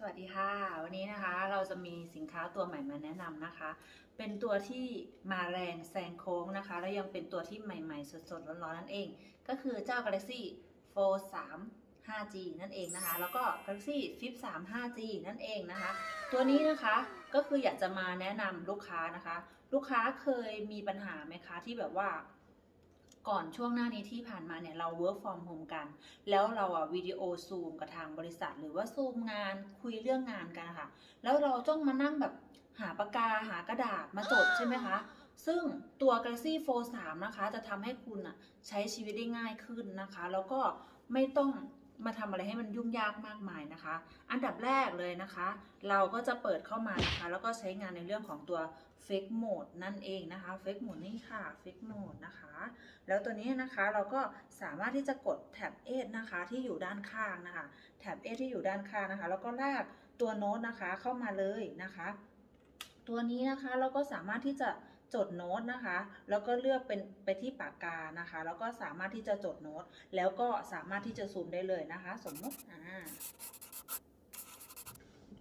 สวัสดีค่ะ วันนี้นะคะเราจะมีสินค้าตัวใหม่มาแนะนำนะคะ เป็นตัวที่มาแรงแซงโค้งนะคะ แล้วยังเป็นตัวที่ใหม่ๆ สดๆ ร้อนๆ นั่นเอง ก็คือเจ้า Galaxy Fold 3 5G นั่นเองนะคะ แล้วก็ Galaxy Flip 3 5G นั่นเองนะคะ ตัวนี้นะคะก็คืออยากจะมาแนะนำลูกค้านะคะ ลูกค้าเคยมีปัญหาไหมคะที่แบบว่า ก่อนช่วงหน้านี้ที่ผ่านมาเนี่ยเรา work from home กัน แล้วเราอะวิดีโอซูมกับทางบริษัท หรือว่าซูมงานคุยเรื่องงานกันค่ะ แล้วเราต้องมานั่งแบบหาปากกาหากระดาษมาจดใช่ไหมคะ ซึ่งตัว Galaxy Fold 3 นะคะ จะทำให้คุณอะใช้ชีวิตได้ง่ายขึ้นนะคะ แล้วก็ไม่ต้อง มาทำอะไรให้มันยุ่งยากมากมายนะคะ อันดับแรกเลยนะคะ เราก็จะเปิดเข้ามานะคะ แล้วก็ใช้งานในเรื่องของตัว Fake Mode นั่นเองนะคะ Fake Mode นี่ค่ะ Fake Mode นะคะ แล้วตัวนี้นะคะเราก็สามารถที่จะกดแท็บ A นะคะที่อยู่ด้านข้างนะคะ แท็บ A ที่อยู่ด้านข้างนะคะ แล้วก็ลากตัวโน้ตนะคะเข้ามาเลยนะคะ ตัวนี้นะคะเราก็สามารถที่จะ จดโน้ตนะคะ แล้วก็เลือกเป็นไปที่ปากกานะคะ แล้วก็สามารถที่จะจดโน้ต แล้วก็สามารถที่จะซูมได้เลยนะคะ สมมติอ่า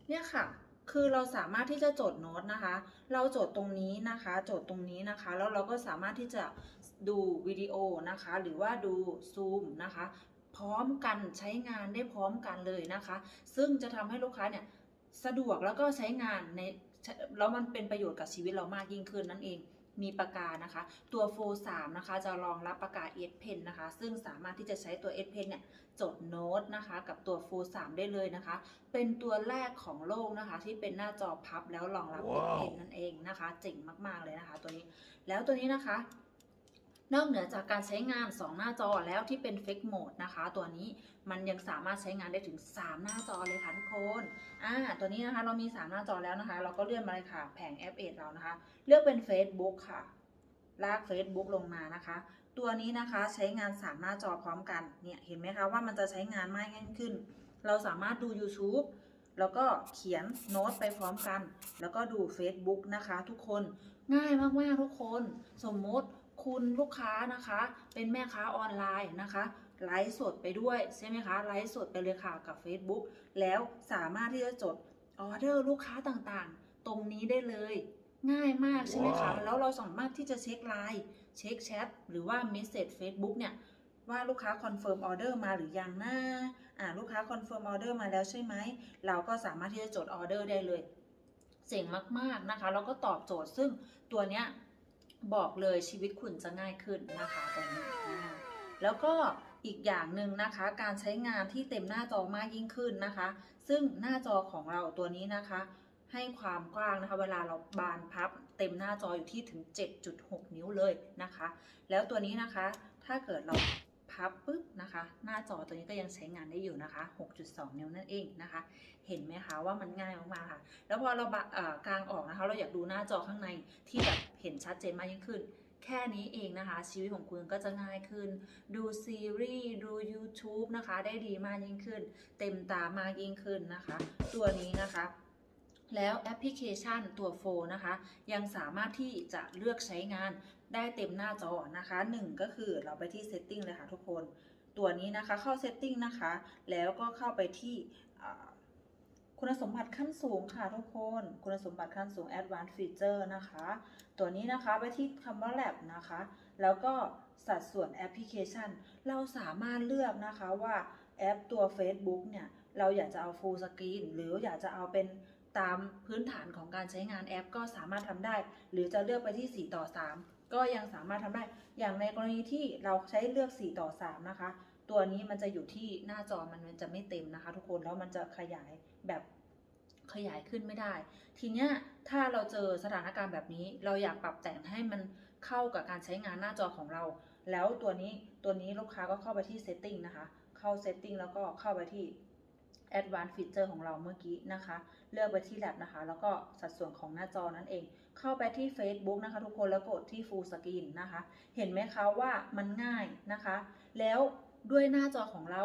เนี่ยค่ะคือเราสามารถที่จะจดโน้ตนะคะ เราจดตรงนี้นะคะ จดตรงนี้นะคะ แล้วเราก็สามารถที่จะดูวิดีโอนะคะ หรือว่าดูซูมนะคะ พร้อมกันใช้งานได้พร้อมกันเลยนะคะ ซึ่งจะทำให้ลูกค้าเนี่ยสะดวกแล้วก็ใช้งานใน แล้วมันเป็นประโยชน์กับชีวิตเรามากยิ่งขึ้นนั่นเอง มีปากกานะคะ ตัว f o 3นะคะ จะรองรับปากกา S Pen นะคะ ซึ่งสามารถที่จะใช้ตัว S Pen เนี่ยจดโน้ตนะคะ กับตัว f o 3ได้เลยนะคะ เป็นตัวแรกของโลกนะคะ ที่เป็นหน้าจอพับแล้วรองรับ S ว้าว Pen นั่นเองนะคะ เจ๋งมากๆเลยนะคะ ตัวนี้ แล้วตัวนี้นะคะนอกเหนือจากการใช้งาน 2 หน้าจอแล้วที่เป็น Fake Mode นะคะ ตัวนี้มันยังสามารถใช้งานได้ถึง 3 หน้าจอเลยค่ะทุกคน อ่าตัวนี้นะคะเรามี 3 หน้าจอแล้วนะคะ เราก็เลื่อนมาเลยค่ะ แผง F8 เรานะคะ เลือกเป็น Facebook ค่ะ ลาก Facebook ลงมานะคะ ตัวนี้นะคะใช้งาน 3 หน้าจอพร้อมกัน เนี่ยเห็นไหมคะว่ามันจะใช้งานมากยิ่งขึ้น เราสามารถดู YouTube แล้วก็เขียนโน้ตไปพร้อมกัน แล้วก็ดู Facebook นะคะ ทุกคนง่ายมากๆทุกคน สมมติคุณลูกค้านะคะ เป็นแม่ค้าออนไลน์นะคะ ไลฟ์สดไปด้วยใช่ไหมคะไลฟ์สดไปเลยค่ะกับ Facebook แล้วสามารถที่จะจดออเดอร์ลูกค้าต่างๆ ตรงนี้ได้เลยง่ายมากใช่ไหมคะว้าวแล้วเราสามารถที่จะเช็คไลน์เช็คแชทหรือว่าเมสเซจ Facebook เนี่ย ว่าลูกค้าคอนเฟิร์มออเดอร์มาหรือยังนะอ่าลูกค้าคอนเฟิร์มออเดอร์มาแล้วใช่ไหม เราก็สามารถที่จะจดออเดอร์ได้เลยเจ๋งมากๆนะคะแล้วก็ตอบโจทย์ซึ่งตัวเนี้ยบอกเลยชีวิตคุณจะง่ายขึ้นนะคะตรงนี้อ่าแล้วก็ อีกอย่างหนึ่งนะคะ การใช้งานที่เต็มหน้าจอมากยิ่งขึ้นนะคะ ซึ่งหน้าจอของเราตัวนี้นะคะ ให้ความกว้างนะคะ เวลาเราบานพับเต็มหน้าจออยู่ที่ถึง 7.6 นิ้วเลยนะคะ แล้วตัวนี้นะคะ ถ้าเกิดเราพับปุ๊บนะคะ หน้าจอตัวนี้ก็ยังใช้งานได้อยู่นะคะ 6.2 นิ้วนั่นเองนะคะ เห็นไหมคะว่ามันง่ายมากๆค่ะ แล้วพอเราบะเอ่อกางออกนะคะ เราอยากดูหน้าจอข้างในที่แบบเห็นชัดเจนมากยิ่งขึ้น แค่นี้เองนะคะ ชีวิตของคุณก็จะง่ายขึ้น ดูซีรีส์ ดู YouTube นะคะ ได้ดีมากยิ่งขึ้น เต็มตามากยิ่งขึ้นนะคะ ตัวนี้นะคะแล้วแอปพลิเคชันตัวโฟนะคะ ยังสามารถที่จะเลือกใช้งานได้เต็มหน้าจอนะคะหนึ่งก็คือเราไปที่ Setting เลยค่ะทุกคน ตัวนี้นะคะเข้า Setting นะคะ แล้วก็เข้าไปที่ คุณสมบัติขั้นสูงค่ะทุกคน คุณสมบัติขั้นสูง Advanced Feature นะคะ ตัวนี้นะคะไปที่คำว่า Lab นะคะ แล้วก็สัดส่วนแอปพลิเคชัน เราสามารถเลือกนะคะว่าแอปตัว Facebook เนี่ย เราอยากจะเอา Full Screen หรืออยากจะเอาเป็นตามพื้นฐานของการใช้งานแอปก็สามารถทำได้ หรือจะเลือกไปที่ 4 ต่อ 3 ก็ยังสามารถทำได้ อย่างในกรณีที่เราใช้เลือก 4 ต่อ 3 นะคะ ตัวนี้มันจะอยู่ที่หน้าจอมันมันจะไม่เต็มนะคะ ทุกคนแล้วมันจะขยายแบบขยายขึ้นไม่ได้ ทีเนี้ยถ้าเราเจอสถานการณ์แบบนี้ เราอยากปรับแต่งให้มันเข้ากับการใช้งานหน้าจอของเรา แล้วตัวนี้ตัวนี้ลูกค้าก็เข้าไปที่ setting นะคะ เข้า setting แล้วก็เข้าไปที่ advanced feature ของเราเมื่อกี้นะคะ เลือกไปที่ lab นะคะ แล้วก็สัดส่วนของหน้าจอนั่นเอง เข้าไปที่ Facebook นะคะ ทุกคนแล้วกดที่ full screen นะคะ เห็นไหมคะว่ามันง่ายนะคะ แล้ว ด้วยหน้าจอของเรา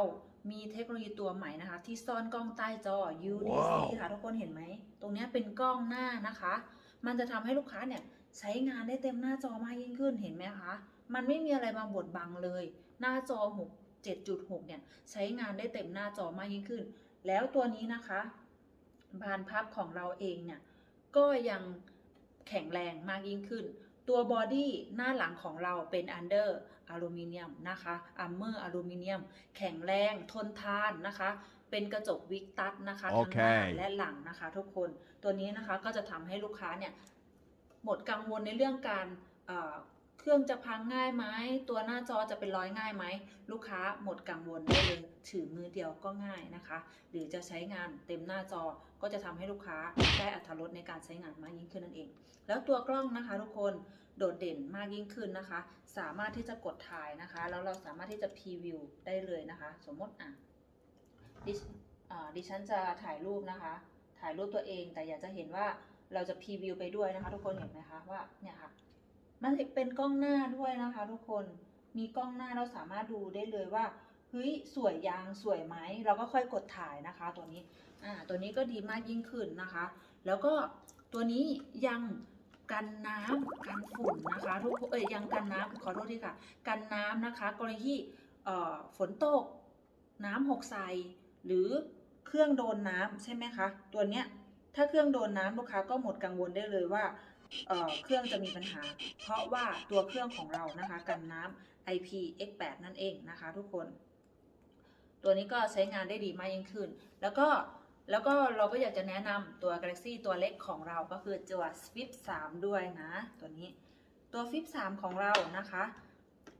มีเทคโนโลยีตัวใหม่นะคะ ที่ซ่อนกล้องใต้จอ UDC ว้าวค่ะทุกคนเห็นไหม ตรงเนี้ยเป็นกล้องหน้านะคะ มันจะทำให้ลูกค้าเนี่ยใช้งานได้เต็มหน้าจอมากยิ่งขึ้นเห็นไหมคะ มันไม่มีอะไรมาบดบังเลย หน้าจอ 6 7.6 เนี่ยใช้งานได้เต็มหน้าจอมากยิ่งขึ้น แล้วตัวนี้นะคะ บานพับของเราเองเนี่ยก็ยังแข็งแรงมากยิ่งขึ้น ตัวบอดี้หน้าหลังของเราเป็นอันเดอร์อลูมิเนียมนะคะอัมเมอร์อลูมิเนียม แข็งแรงทนทานนะคะ เป็นกระจกวิกตัสนะคะทั้งหน้าโอเคและหลังนะคะ ทุกคนตัวนี้นะคะก็จะทำให้ลูกค้าเนี่ยหมดกังวลในเรื่องการ เครื่องจะพังง่ายไหมตัวหน้าจอจะเป็นรอยง่ายไหมลูกค้าหมดกังวลได้เลยถือมือเดียวก็ง่ายนะคะ หรือจะใช้งานเต็มหน้าจอก็จะทำให้ลูกค้าได้อัตรรสในการใช้งานมากยิ่งขึ้นนั่นเอง แล้วตัวกล้องนะคะ ทุกคนโดดเด่นมากยิ่งขึ้นนะคะ สามารถที่จะกดถ่ายนะคะ แล้วเราสามารถที่จะพรีวิวได้เลยนะคะ สมมติอะดิดิฉันจะถ่ายรูปนะคะ ถ่ายรูปตัวเองแต่อยากจะเห็นว่าเราจะพรีวิวไปด้วยนะคะ ทุกคนเห็นไหมคะว่าเนี่ยค่ะ มันเป็นกล้องหน้าด้วยนะคะทุกคนมีกล้องหน้าเราสามารถดูได้เลยว่าเฮ้ยสวยยังสวยไหมเราก็ค่อยกดถ่ายนะคะ ตัวนี้อ่าตัวนี้ก็ดีมากยิ่งขึ้นนะคะ แล้วก็ตัวนี้ยังกันน้ำกันฝุ่นนะคะทุกคนเอ้ยยังกันน้ำขอโทษทีค่ะ กันน้ำนะคะ กรณีที่เอ่อฝนตกน้ำหกใสหรือเครื่องโดนน้ำใช่ไหมคะ ตัวเนี้ยถ้าเครื่องโดนน้ำลูกค้าก็หมดกังวลได้เลยว่า เเครื่องจะมีปัญหา เพราะว่าตัวเครื่องของเรานะคะ กันน้ำ IPX8 นั่นเองนะคะ ทุกคน ตัวนี้ก็ใช้งานได้ดีมากยิ่งขึ้น แล้วก็แล้วก็เราก็อยากจะแนะนำตัว Galaxy ตัวเล็กของเราก็คือตัว Flip 3 ด้วยนะ ตัวนี้ตัว Flip 3 ของเรานะคะ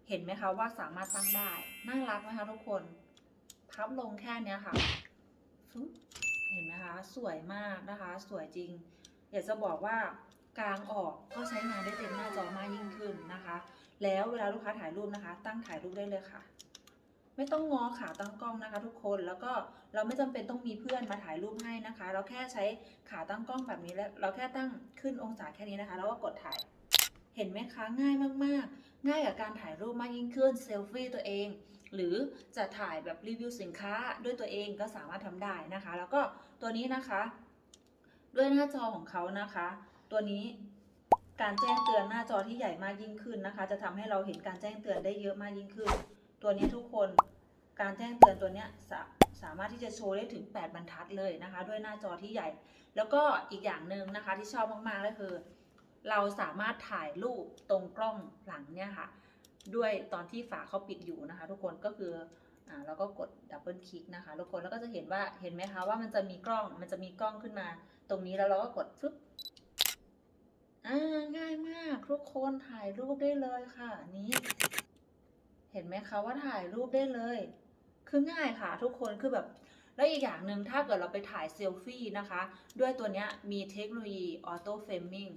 เห็นไหมคะว่าสามารถตั้งได้น่ารักไหมคะทุกคนพับลงแค่เนี้ยค่ะเห็นไหมคะ สวยมากนะคะ สวยจริง อยากจะบอกว่า กลางออกก็ใช้งานได้เต็มหน้าจอมากยิ่งขึ้นนะคะ แล้วเวลาลูกค้าถ่ายรูปนะคะ ตั้งถ่ายรูปได้เลยค่ะ ไม่ต้องงอขาตั้งกล้องนะคะ ทุกคนแล้วก็เราไม่จำเป็นต้องมีเพื่อนมาถ่ายรูปให้นะคะ เราแค่ใช้ขาตั้งกล้องแบบนี้แล้วเราแค่ตั้งขึ้นองศาแค่นี้นะคะ แล้วก็กดถ่ายเห็นไหมคะง่ายมากๆ ง่ายกับการถ่ายรูปมากยิ่งขึ้นเซลฟี่ตัวเอง หรือจะถ่ายแบบรีวิวสินค้าด้วยตัวเองก็สามารถทำได้นะคะ แล้วก็ตัวนี้นะคะ ด้วยหน้าจอของเขานะคะ ตัวนี้การแจ้งเตือนหน้าจอที่ใหญ่มากยิ่งขึ้นนะคะ จะทำให้เราเห็นการแจ้งเตือนได้เยอะมากยิ่งขึ้น ตัวนี้ทุกคนการแจ้งเตือนตัวนี้สาสามารถที่จะโชว์ได้ถึง 8 บรรทัดเลยนะคะ ด้วยหน้าจอที่ใหญ่ แล้วก็อีกอย่างหนึ่งนะคะที่ชอบมากๆก็คือ เราสามารถถ่ายรูปตรงกล้องหลังเนี่ยค่ะ ด้วยตอนที่ฝาเขาปิดอยู่นะคะ ทุกคนก็คืออ่าเราก็กดดับเบิลคลิกนะคะทุกคนแล้วก็จะเห็นว่าเห็นไหมคะว่ามันจะมีกล้องมันจะมีกล้องขึ้นมา ตรงนี้แล้วเราก็กดฟึบ อ่าง่ายมากทุกคนถ่ายรูปได้เลยค่ะนี้ เห็นไหมคะว่าถ่ายรูปได้เลย คือง่ายค่ะ ทุกคนคือแบบแล้วอีกอย่างหนึ่งถ้าเกิดเราไปถ่ายเซลฟี่นะคะ ด้วยตัวเนี้ยมีเทคโนโลยีออโต้เฟรมมิ่ง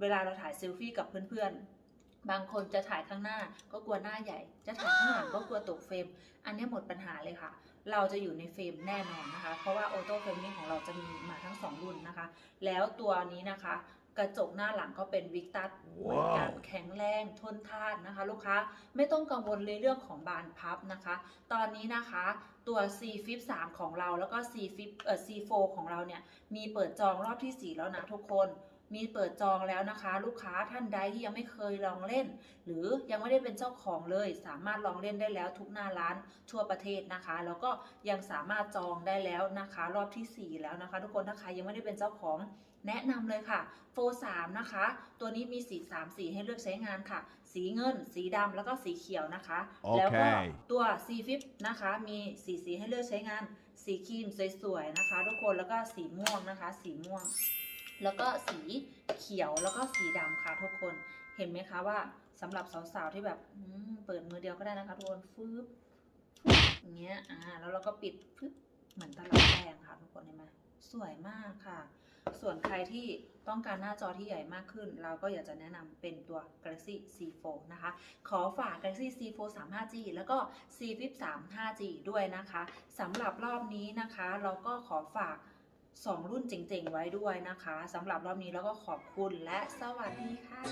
เวลาเราถ่ายเซลฟี่กับเพื่อนๆ บางคนจะถ่ายข้างหน้าก็กลัวหน้าใหญ่ จะถ่ายข้างหลังก็กลัวตกเฟรม อันนี้หมดปัญหาเลยค่ะ เราจะอยู่ในเฟรมแน่นอนนะคะ เพราะว่าออโต้เฟรมมิ่งของเราจะมีมาทั้ง 2 รุ่นนะคะ แล้วตัวนี้นะคะ กระจกหน้าหลังก็เป็นวิกตัสเหมือนกันว้าวแข็งแรงทนทานนะคะ ลูกค้าไม่ต้องกังวลในเรื่องของบานพับนะคะ ตอนนี้นะคะตัว C Flip 3ของเราแล้วก็ C Flip เอ่อ C 4 ของเราเนี่ยมีเปิดจองรอบที่ 4 แล้วนะทุกคน มีเปิดจองแล้วนะคะ ลูกค้าท่านใดที่ยังไม่เคยลองเล่น หรือยังไม่ได้เป็นเจ้าของเลย สามารถลองเล่นได้แล้วทุกหน้าร้านทั่วประเทศนะคะ แล้วก็ยังสามารถจองได้แล้วนะคะ รอบทีสี่4 แล้วนะคะ ทุกคนถ้าใครยังไม่ได้เป็นเจ้าของแนะนำเลยค่ะโฟ3นะคะ ตัวนี้มีสี3สีให้เลือกใช้งานค่ะ สีเงิน สีดำแล้วก็สีเขียวนะคะโอเคแล้วก็ตัว C Flip นะคะ มีสีสีให้เลือกใช้งาน สีครีมสวยๆนะคะ ทุกคนแล้วก็สีม่วงนะคะ สีม่วง แล้วก็สีเขียวแล้วก็สีดำค่ะทุกคนเห็นไหมคะว่าสำหรับสาวๆที่แบบอืเปิดมือเดียวก็ได้นะคะทุกคนฟืบอย่างเงี้ยอ่าแล้วเราก็ปิดฟึบเหมือนตลับแป้งค่ะทุกคนเห็นไหมสวยมากค่ะ ส่วนใครที่ต้องการหน้าจอที่ใหญ่มากขึ้น เราก็อยากจะแนะนำเป็นตัว Galaxy C4 นะคะ ขอฝาก Galaxy C4 3 5G แล้วก็ C Flip 3 5G ด้วยนะคะสำหรับรอบนี้นะคะ เราก็ขอฝาก 2 รุ่นเจ๋งๆ ไว้ด้วยนะคะสำหรับรอบนี้แล้วก็ขอบคุณและสวัสดีค่ะ